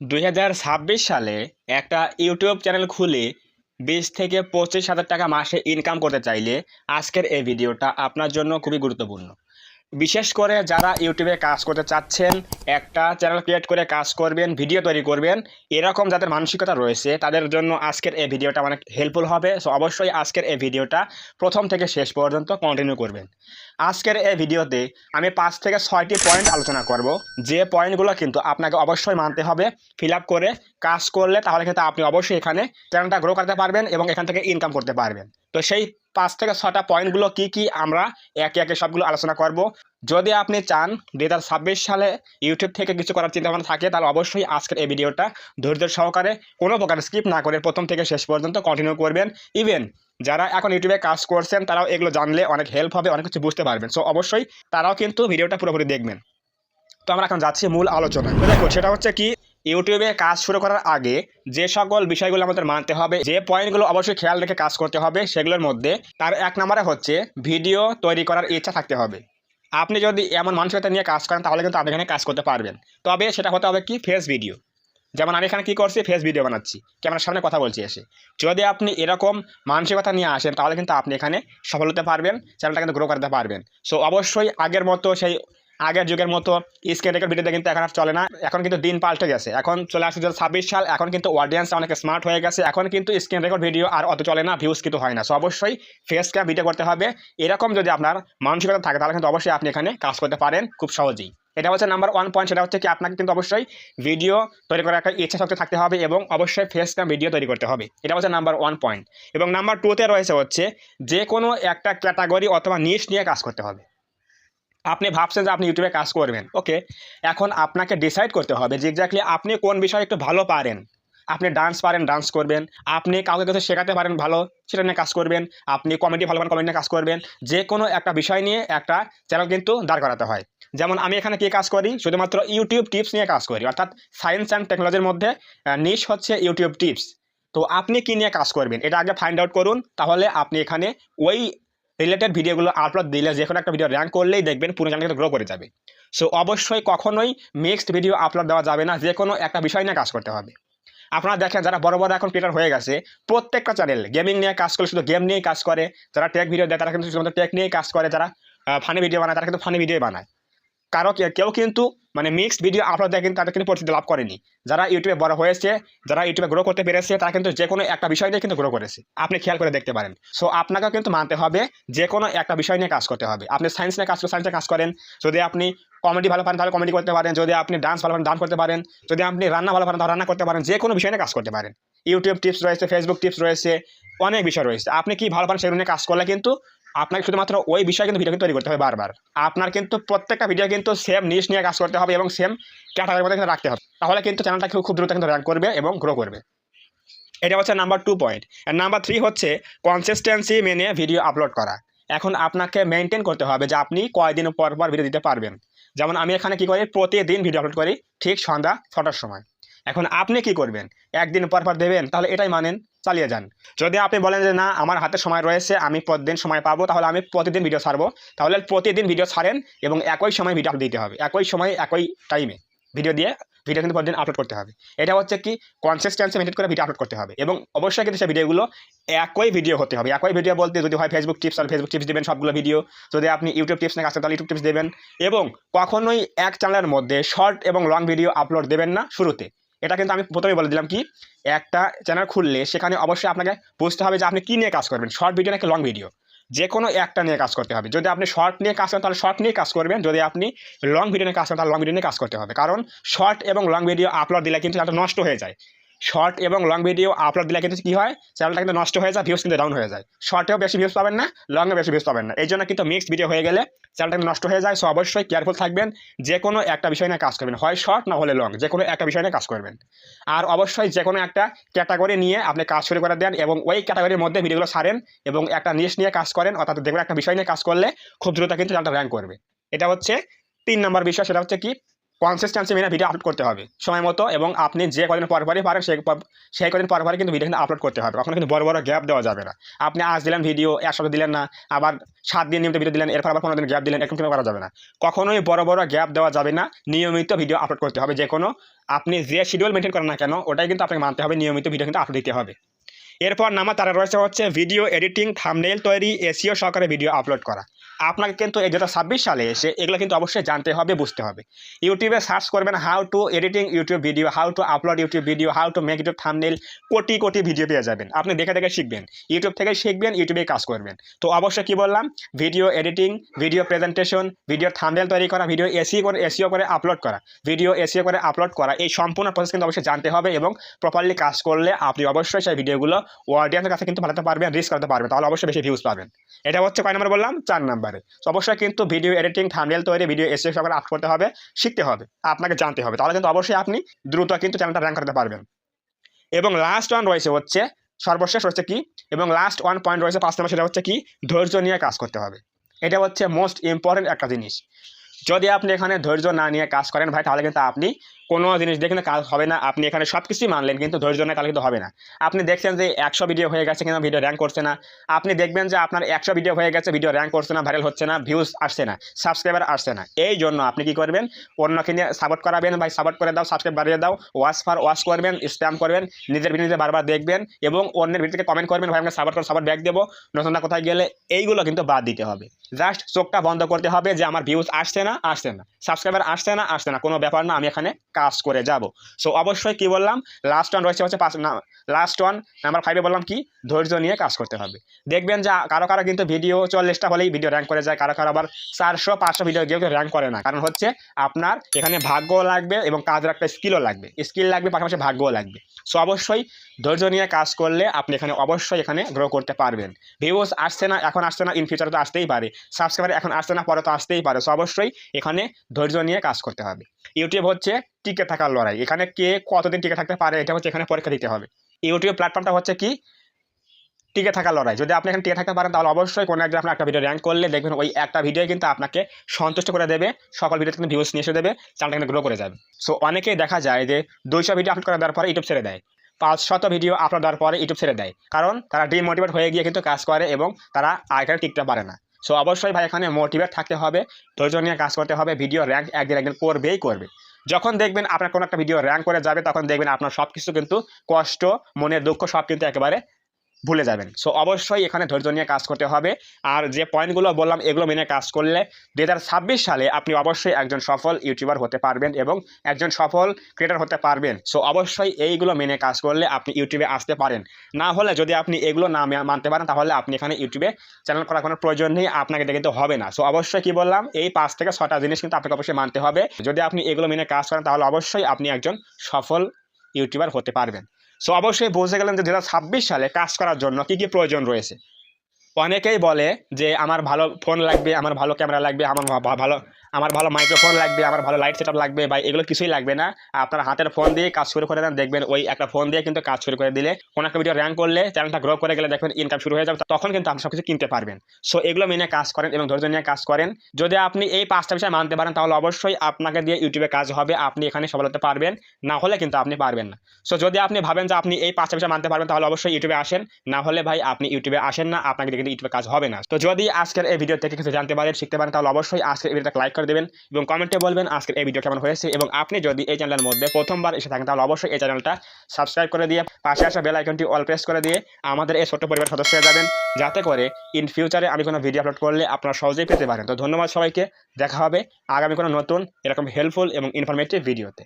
দুই হাজার ছাব্বিশ সালে একটা ইউটিউব চ্যানেল খুলে বিশ থেকে পঁচিশ হাজার টাকা মাসে ইনকাম করতে চাইলে আজকের এই ভিডিওটা আপনার জন্য খুবই গুরুত্বপূর্ণ। বিশেষ করে যারা ইউটিউবে কাজ করতে চাচ্ছেন, একটা চ্যানেল ক্রিয়েট করে কাজ করবেন, ভিডিও তৈরি করবেন, এরকম যাদের মানসিকতা রয়েছে, তাদের জন্য আজকের এই ভিডিওটা অনেক হেল্পফুল হবে। সো অবশ্যই আজকের এই ভিডিওটা প্রথম থেকে শেষ পর্যন্ত কন্টিনিউ করবেন। আজকের এই ভিডিওতে আমি পাঁচ থেকে ছয়টি পয়েন্ট আলোচনা করব। যে পয়েন্টগুলো কিন্তু আপনাকে অবশ্যই মানতে হবে ফিল করে কাজ করলে তাহলে কিন্তু আপনি অবশ্যই এখানে চ্যানেলটা গ্রো করতে পারবেন এবং এখান থেকে ইনকাম করতে পারবেন। তো সেই পাঁচ থেকে ছটা পয়েন্টগুলো কি কি আমরা একে একে সবগুলো আলোচনা করব। যদি আপনি চান দু হাজার ছাব্বিশ সালে ইউটিউব থেকে কিছু করার চিন্তা ভাবনা থাকে, তাহলে অবশ্যই আজকের এই ভিডিওটা ধৈর্য সহকারে কোনো প্রকার স্কিপ না করে প্রথম থেকে শেষ পর্যন্ত কন্টিনিউ করবেন। ইভেন যারা এখন ইউটিউবে কাজ করছেন, তারাও এগুলো জানলে অনেক হেল্প হবে, অনেক কিছু বুঝতে পারবেন। সো অবশ্যই তারাও কিন্তু ভিডিওটা পুরোপুরি দেখবেন। তো আমরা এখন যাচ্ছি মূল আলোচনা তো দেখো, সেটা হচ্ছে কি, ইউটিউবে কাজ শুরু করার আগে যে সকল বিষয়গুলো আমাদের মানতে হবে, যে পয়েন্টগুলো অবশ্যই খেয়াল রেখে কাজ করতে হবে, সেগুলোর মধ্যে তার এক নম্বরে হচ্ছে ভিডিও তৈরি করার ইচ্ছা থাকতে হবে। আপনি যদি এমন মানসিকতা নিয়ে কাজ করেন, তাহলে কিন্তু আপনি এখানে কাজ করতে পারবেন। তবে সেটা হতে হবে কি ফেস ভিডিও যেমন আমি এখানে কী করছি? ফেস ভিডিও বানাচ্ছি। ক্যামেরার সামনে কথা বলছি এসে। যদি আপনি এরকম মানসিকতা নিয়ে আসেন, তাহলে কিন্তু আপনি এখানে সফল হতে পারবেন চ্যানেলটা কিন্তু গ্রো করতে পারবেন। সো অবশ্যই আগের মতো সেই আগের যুগের মতো স্ক্রিন রেকর্ড ভিডিওতে কিন্তু এখন আর চলে না। এখন কিন্তু দিন পাল্টে গেছে। এখন চলে আসছে দু ছাব্বিশ সাল। এখন কিন্তু অডিয়েন্স অনেক স্মার্ট হয়ে গেছে। এখন কিন্তু স্ক্রিন রেকর্ড ভিডিও আর অত চলে না ভিউজ কিন্তু হয় না। সো অবশ্যই ফেস ক্যাম ভিডিও করতে হবে। এরকম যদি আপনার মানসিকতা থাকে, তাহলে কিন্তু অবশ্যই আপনি এখানে কাজ করতে পারেন খুব সহজেই। এটা হচ্ছে নাম্বার ওয়ান পয়েন্ট সেটা হচ্ছে কি আপনাকে কিন্তু অবশ্যই ভিডিও তৈরি করার একটা ইচ্ছা শক্তি থাকতে হবে এবং অবশ্যই ফেস ক্যাম ভিডিও তৈরি করতে হবে। এটা হচ্ছে নাম্বার ওয়ান পয়েন্ট এবং নাম্বার টুতে রয়েছে হচ্ছে যে কোনো একটা ক্যাটাগরি অথবা নিশ নিয়ে কাজ করতে হবে। আপনি ভাবছেন যে আপনি ইউটিউবে কাজ করবেন। ওকে এখন আপনাকে ডিসাইড করতে হবে যে এক্স্যাক্টলি আপনি কোন বিষয়ে একটু ভালো পারেন। আপনি ডান্স পারেন ডান্স করবেন। আপনি কাউকে কিছু শেখাতে পারেন ভালো, সেটা নিয়ে কাজ করবেন। আপনি কমেডি ভালো পারেন কমেডি নিয়ে কাজ করবেন। যে কোনো একটা বিষয় নিয়ে একটা চ্যানেল কিন্তু দাঁড় করাতে হয়। যেমন আমি এখানে কি কাজ করি? শুধুমাত্র ইউটিউব টিপস নিয়ে কাজ করি। অর্থাৎ সায়েন্স অ্যান্ড টেকনোলজির মধ্যে নিশ হচ্ছে ইউটিউব টিপস তো আপনি কী নিয়ে কাজ করবেন? এটা আগে ফাইন্ড আউট করুন। তাহলে আপনি এখানে ওই রিলেটেড ভিডিওগুলো আপলোড দিলে, যে কোনো একটা ভিডিও র্যাঙ্ক করলেই দেখবেন পুরো চ্যানেল গ্রো করে যাবে। সো অবশ্যই কখনোই মিক্সড ভিডিও আপলোড দেওয়া যাবে না। যে কোনো একটা বিষয় নিয়ে কাজ করতে হবে। আপনারা দেখেন, যারা বড় বড় এখন ক্রিয়েটার হয়ে গেছে, প্রত্যেকটা চ্যানেল গেমিং নিয়ে কাজ করে, শুধু গেম নিয়েই কাজ করে। যারা টেক ভিডিও দেয়, তারা কিন্তু শুধুমাত্র টেক নিয়েই কাজ করে। যারা ফানি ভিডিও বানায়, তারা কিন্তু ফানি ভিডিও বানায়। কারও কেউ কিন্তু মানে মিক্সড ভিডিও আপলোড দেয় কিন্তু তাদের কিন্তু পরিচিতি লাভ করেনি। যারা ইউটিউবে বড় হয়েছে, যারা ইউটিউবে গ্রো করতে পেরেছে, তারা কিন্তু যে কোনো একটা বিষয় নিয়ে কিন্তু গ্রো করেছে। আপনি খেয়াল করে দেখতে পারেন। সো আপনাকেও কিন্তু মানতে হবে, যে কোনো একটা বিষয় নিয়ে কাজ করতে হবে। আপনি সায়েন্স নিয়ে কাজ করে সায়েন্সে কাজ করেন। যদি আপনি কমেডি ভালো পারেন, তাহলে কমেডি করতে পারেন। যদি আপনি ডান্স ভালো পারেন ডান্স করতে পারেন। যদি আপনি রান্না ভালো পারেন, তাহলে রান্না করতে পারেন। যে কোনো বিষয় নিয়ে কাজ করতে পারেন। ইউটিউব টিপস রয়েছে ফেসবুক টিপস রয়েছে, অনেক বিষয় রয়েছে। আপনি কি ভালো পারেন সেগুলো নিয়ে কাজ করলে কিন্তু আপনাকে শুধুমাত্র ওই বিষয়ে কিন্তু ভিডিও কিন্তু তৈরি করতে হবে বারবার। আপনার কিন্তু প্রত্যেকটা ভিডিও কিন্তু সেম নিশ নিয়ে কাজ করতে হবে এবং সেম ক্যাটাগরির মধ্যে কিন্তু রাখতে হবে। তাহলে কিন্তু চ্যানেলটা খুব খুব দ্রুত কিন্তু র্যাঙ্ক করবে এবং গ্রো করবে। এটা হচ্ছে নাম্বার টু পয়েন্ট আর নাম্বার থ্রি হচ্ছে কনসিস্টেন্সি মেনে ভিডিও আপলোড করা। এখন আপনাকে মেনটেন করতে হবে যে আপনি কয়দিন পর পর ভিডিও দিতে পারবেন। যেমন আমি এখানে কি করি? প্রতিদিন ভিডিও আপলোড করি ঠিক সন্ধ্যা ছটার সময়। এখন আপনি কি করবেন? একদিন পর পর দেবেন, তাহলে এটাই মানেন চালিয়ে যান। যদি আপনি বলেন যে, না, আমার হাতে সময় রয়েছে, আমি প্রতিদিন সময় পাবো, তাহলে আমি প্রতিদিন ভিডিও ছাড়বো। তাহলে প্রতিদিন ভিডিও ছাড়েন এবং একই সময় ভিডিও দিতে হবে। একই সময়, একই টাইমে ভিডিও দিয়ে ভিডিও কিন্তু প্রতিদিন আপলোড করতে হবে। এটা হচ্ছে কি? কনসিস্টেন্সি মেনটেন করে ভিডিও আপলোড করতে হবে এবং অবশ্যই কিন্তু সেই ভিডিওগুলো একই ভিডিও হতে হবে। একই ভিডিও বলতে যদি হয় ফেসবুক টিপস তাহলে ফেসবুক টিপস দেবেন সবগুলো ভিডিও যদি আপনি ইউটিউব টিপস কাজ করেন তাহলে ইউটিউব টিপস দেবেন এবং কখনোই এক চ্যানেলের মধ্যে শর্ট এবং লং ভিডিও আপলোড দেবেন না শুরুতে। এটা কিন্তু আমি প্রথমেই বলে দিলাম কি, একটা চ্যানেল খুললে সেখানে অবশ্যই আপনাকে বুঝতে হবে যে আপনি কী নিয়ে কাজ করবেন। শর্ট ভিডিও নাকি লং ভিডিও যে কোনো একটা নিয়ে কাজ করতে হবে। যদি আপনি শর্ট নিয়ে কাজ করেন, তাহলে শর্ট নিয়ে কাজ করবেন। যদি আপনি লং ভিডিও নিয়ে কাজ করেন, তাহলে লং ভিডিও নিয়ে কাজ করতে হবে। কারণ শর্ট এবং লং ভিডিও আপলোড দিলে কিন্তু একটা নষ্ট হয়ে যায়। শর্ট এবং লং ভিডিও আপলোড দিলে কিন্তু কী হয়? চ্যানেলটা কিন্তু নষ্ট হয়ে যায় ভিউজ কিন্তু ডাউন হয়ে যায়। শর্টেও বেশি ভিউজ পাবেন না লংয়ে বেশি ভিউজ পাবেন না। এই জন্য কিন্তু মিক্সড ভিডিও হয়ে গেলে চ্যানেলটা নষ্ট হয়ে যায়। সো অবশ্যই কেয়ারফুল থাকবেন যে কোনো একটা বিষয় নিয়ে কাজ করবেন। হয় শর্ট না হলে লং যে কোনো একটা বিষয় নিয়ে কাজ করবেন। আর অবশ্যই যে কোনো একটা ক্যাটাগরি নিয়ে আপনি কাজ শুরু করে দেন এবং ওই ক্যাটাগরির মধ্যে ভিডিওগুলো সারেন এবং একটা নিশ নিয়ে কাজ করেন, অর্থাৎ কোনো একটা বিষয় নিয়ে কাজ করলে খুব দ্রুত কিন্তু চ্যানেলটা র্যাঙ্ক করবে। এটা হচ্ছে তিন নম্বর বিষয়, সেটা হচ্ছে কি? কনসিস্টেন্সি মেনে ভিডিও আপলোড করতে হবে। সময় মতো এবং আপনি যে কদিন পর পরই পারেন সেই সেই কদিন পর কিন্তু ভিডিও কিন্তু আপলোড করতে হবে। কখনো কিন্তু বড় বড় গ্যাপ দেওয়া যাবে না। আপনি আজ দিলেন ভিডিও এক সপ্তাহ দিলেন না, আবার সাত দিন নিয়মিত ভিডিও দিলেন, এরপর আবার পনেরো দিন গ্যাপ দিলেন, এরকম কিন্তু করা যাবে না। কখনোই বড় বড় গ্যাপ দেওয়া যাবে না, নিয়মিত ভিডিও আপলোড করতে হবে। যে কোনো আপনি যে শিডিউল মেনটেন করেন না কেন, ওটাই কিন্তু আপনাকে মানতে হবে, নিয়মিত ভিডিও কিন্তু আপলোড দিতে হবে। এরপর নামা তারা রয়েছে হচ্ছে ভিডিও এডিটিং থামনেল তৈরি এসিও সহকারে ভিডিও আপলোড করা। আপনাকে কিন্তু এই দু সালে এসে এগুলো কিন্তু অবশ্যই জানতে হবে, বুঝতে হবে। ইউটিউবে সার্চ করবেন how to editing YouTube video how to upload YouTube video how to make YouTube thumbnail কোটি কোটি ভিডিও পেয়ে যাবেন। আপনি দেখে দেখে শিখবেন। ইউটিউব থেকে শিখবেন ইউটিউবে কাজ করবেন। তো অবশ্যই কি বললাম? Video editing video presentation video thumbnail তৈরি করা ভিডিও এসি করে এসিও করে আপলোড করা ভিডিও এসিও করে আপলোড করা, এই সম্পূর্ণ প্রসেস কিন্তু অবশ্যই জানতে হবে এবং প্রপারলি কাজ করলে আপনি অবশ্যই সেই ভিডিওগুলো অডিয়েন্সের কাছে কিন্তু পাঠাতে পারবেন রিস্ক করতে পারবেন। তাহলে অবশ্যই বেশি ভিউজ পাবেন। এটা হচ্ছে কয় নম্বর বললাম? চার নম্বরে তো অবশ্যই কিন্তু ভিডিও এডিটিং থামনেল তৈরি ভিডিও এসিও সহকারে আপলোড করতে হবে, শিখতে হবে, আপনাকে জানতে হবে। তাহলে কিন্তু অবশ্যই আপনি দ্রুত কিন্তু চ্যানেলটা র্যাঙ্ক করতে পারবেন। এবং লাস্ট ওয়ান রয়েছে হচ্ছে, সর্বশেষ হচ্ছে কি? এবং লাস্ট ওয়ান পয়েন্ট রয়েছে পাঁচ নম্বর, সেটা হচ্ছে কি? ধৈর্য নিয়ে কাজ করতে হবে। এটা হচ্ছে মোস্ট ইম্পর্টেন্ট একটা জিনিস। যদি আপনি এখানে ধৈর্য না নিয়ে কাজ করেন ভাই, তাহলে কিন্তু আপনি কোনো জিনিস দিয়ে কাজ হবে না, আপনি এখানে সব কিছুই মানলেন, কিন্তু ধৈর্য না তাহলে কিন্তু হবে না। আপনি দেখছেন যে একশো ভিডিও হয়ে গেছে কিন্তু ভিডিও র্যাঙ্ক করছে না। আপনি দেখবেন যে আপনার একশো ভিডিও হয়ে গেছে ভিডিও র্যাঙ্ক করছে না ভাইরাল হচ্ছে না ভিউজ আসছে না সাবস্ক্রাইবার আসছে না। এই জন্য আপনি কি করবেন? অন্যকে নিয়ে সাপোর্ট করাবেন ভাই সাপোর্ট করে দাও সাবস্ক্রাইব বাড়িয়ে দাও ওয়াচ ফার ওয়াচ করবেন স্প্যাম করবেন, নিজের ভিডিওতে বারবার দেখবেন এবং অন্যের ভিডিওতে কমেন্ট করবেন ভাই আমাকে সাপোর্ট করে সাপোর্ট ব্যাক দেবো নতুনটা কোথায় গেলে এইগুলো কিন্তু বাদ দিতে হবে। জাস্ট চোখটা বন্ধ করতে হবে যে আমার ভিউজ আসছে না আসছে না। সাবস্ক্রাইবার আসছে না আসছে না, কোনো ব্যাপার না, আমি এখানে কাজ করে যাব। সো অবশ্যই কি বললাম? লাস্ট ওয়ান রয়েছে হচ্ছে পাঁচ লাস্ট ওয়ান নাম্বার ফাইভে বললাম কি? ধৈর্য নিয়ে কাজ করতে হবে। দেখবেন যে কারও কারও কিন্তু ভিডিও চল্লিশটা হলেই ভিডিও র্যাঙ্ক করে যায়, কারও কারও আবার চারশো, পাঁচশো ভিডিও কেউ কেউ র্যাঙ্ক করে না। কারণ হচ্ছে আপনার এখানে ভাগ্যও লাগবে এবং কাজের একটা স্কিলও লাগবে। স্কিল লাগবে, পাশাপাশি ভাগ্যও লাগবে। সো অবশ্যই ধৈর্য নিয়ে কাজ করলে আপনি এখানে অবশ্যই এখানে গ্রো করতে পারবেন। ভিউজ আসছে না, এখন আসছে না ইন ফিউচারে তো আসতেই পারে। সাবস্ক্রাইবার এখন আসছে না, পরে তো আসতেই পারে। সো অবশ্যই এখানে ধৈর্য নিয়ে কাজ করতে হবে। ইউটিউব হচ্ছে টিকে থাকার লড়াই। এখানে কে কতদিন টিকে থাকতে পারে, এটা হচ্ছে এখানে পরীক্ষা দিতে হবে। ইউটিউব প্ল্যাটফর্মটা হচ্ছে কি? টিকে থাকার লড়াই। যদি আপনি এখানে টিকে থাকতে পারেন, তাহলে অবশ্যই কোনো একদিন আপনার একটা ভিডিও র্যাঙ্ক করলে দেখবেন ওই একটা ভিডিও কিন্তু আপনাকে সন্তুষ্ট করে দেবে, সকল ভিডিওতে কিন্তু ভিউজ নিয়ে এসে দেবে চ্যানেলটা কিন্তু গ্রো করে যাবে। সো অনেকেই দেখা যায় যে দুইশো ভিডিও আপলোড করে দেওয়ার পরে ইউটিউব ছেড়ে দেয়। পাঁচশত ভিডিও আপলোড দেওয়ার পরে ইউটিউব ছেড়ে দেয়। কারণ তারা ডিমোটিভেট হয়ে গিয়ে কিন্তু কাজ করে এবং তারা আগের টিকতে পারে না। সো অবশ্যই ভাই, এখানে মোটিভেট থাকতে হবে, ধৈর্য নিয়ে কাজ করতে হবে ভিডিও র্যাঙ্ক একদিন একদিন করবেই করবে। যখন দেখবেন আপনার কোনো একটা ভিডিও র্যাঙ্ক করে যাবে, তখন দেখবেন আপনার সব কিছু কিন্তু কষ্ট, মনের দুঃখ সব কিন্তু একেবারে ভুলে যাবেন। সো অবশ্যই এখানে ধৈর্য নিয়ে কাজ করতে হবে। আর যে পয়েন্টগুলো বললাম, এগুলো মেনে কাজ করলে দু হাজার ছাব্বিশ সালে আপনি অবশ্যই একজন সফল ইউটিউবার হতে পারবেন এবং একজন সফল ক্রিয়েটার হতে পারবেন। সো অবশ্যই এইগুলো মেনে কাজ করলে আপনি ইউটিউবে আসতে পারেন। না হলে যদি আপনি এগুলো না মানতে পারেন, তাহলে আপনি এখানে ইউটিউবে চ্যানেল করার কোনো প্রয়োজন নেই, আপনাকে এটা কিন্তু হবে না। সো অবশ্যই কি বললাম, এই পাঁচ থেকে ছটা জিনিস কিন্তু আপনাকে অবশ্যই মানতে হবে। যদি আপনি এগুলো মেনে কাজ করেন, তাহলে অবশ্যই আপনি একজন সফল ইউটিউবার হতে পারবেন। সো অবশ্যই বুঝে গেলেন যে দুহাজার ছাব্বিশ সালে কাজ করার জন্য কি কি প্রয়োজন রয়েছে? অনেকেই বলে যে, আমার ভালো ফোন লাগবে, আমার ভালো ক্যামেরা লাগবে, আমার ভালো আমার ভালো মাইক্রোফোন লাগবে, আমার ভালো লাইট সেট লাগবে বা এগুলো কিছুই লাগবে না। আপনার হাতের ফোন দিয়ে কাজ শুরু করে দেন, দেখবেন ওই একটা ফোন দিয়ে কিন্তু কাজ শুরু করে দিলে কোনো একটা ভিডিও র্যাঙ্ক করলে চ্যানেলটা গ্রো করে গেলে দেখবেন ইনকাম শুরু হয়ে যাবে, তখন কিন্তু আপনি সব কিছু কিনতে পারবেন। সো এগুলো মেনে কাজ করেন এবং ধৈর্য নিয়ে কাজ করেন। যদি আপনি এই পাঁচটা বিষয় মানতে পারেন, তাহলে অবশ্যই আপনাকে দিয়ে ইউটিউবে কাজ হবে, আপনি এখানে সফল হতে পারবেন, না হলে কিন্তু আপনি পারবেন না। সো যদি আপনি ভাবেন যে আপনি এই পাঁচটা বিষয় মানতে পারবেন, তাহলে অবশ্যই ইউটিউবে আসেন, না হলে ভাই আপনি ইউটিউবে আসেন না, আপনাকে কিন্তু ইউটিউবে কাজ হবে না। তো যদি আজকের এই ভিডিও থেকে কিছু জানতে পারেন, শিখতে পারেন, তাহলে অবশ্যই আজকের ভিডিওটা লাইক করে দেবেন এবং কমেন্টে বলবেন আজকের এই ভিডিও কেমন হয়েছে এবং আপনি যদি এই চ্যানেলের মধ্যে প্রথমবার এসে থাকেন তাহলে অবশ্যই এই চ্যানেলটা সাবস্ক্রাইব করে দিয়ে পাশে আসা বেল আইকনটি অল প্রেস করে দিয়ে আমাদের এই ছোট্ট পরিবার সদস্য হয়ে যাবেন। যাতে করে ইন ফিউচারে আমি কোনো ভিডিও আপলোড করলে আপনারা সহজেই পেতে পারেন। তো ধন্যবাদ সবাইকে। দেখা হবে আগামী কোনো নতুন এরকম হেল্পফুল এবং ইনফরমেটিভ ভিডিওতে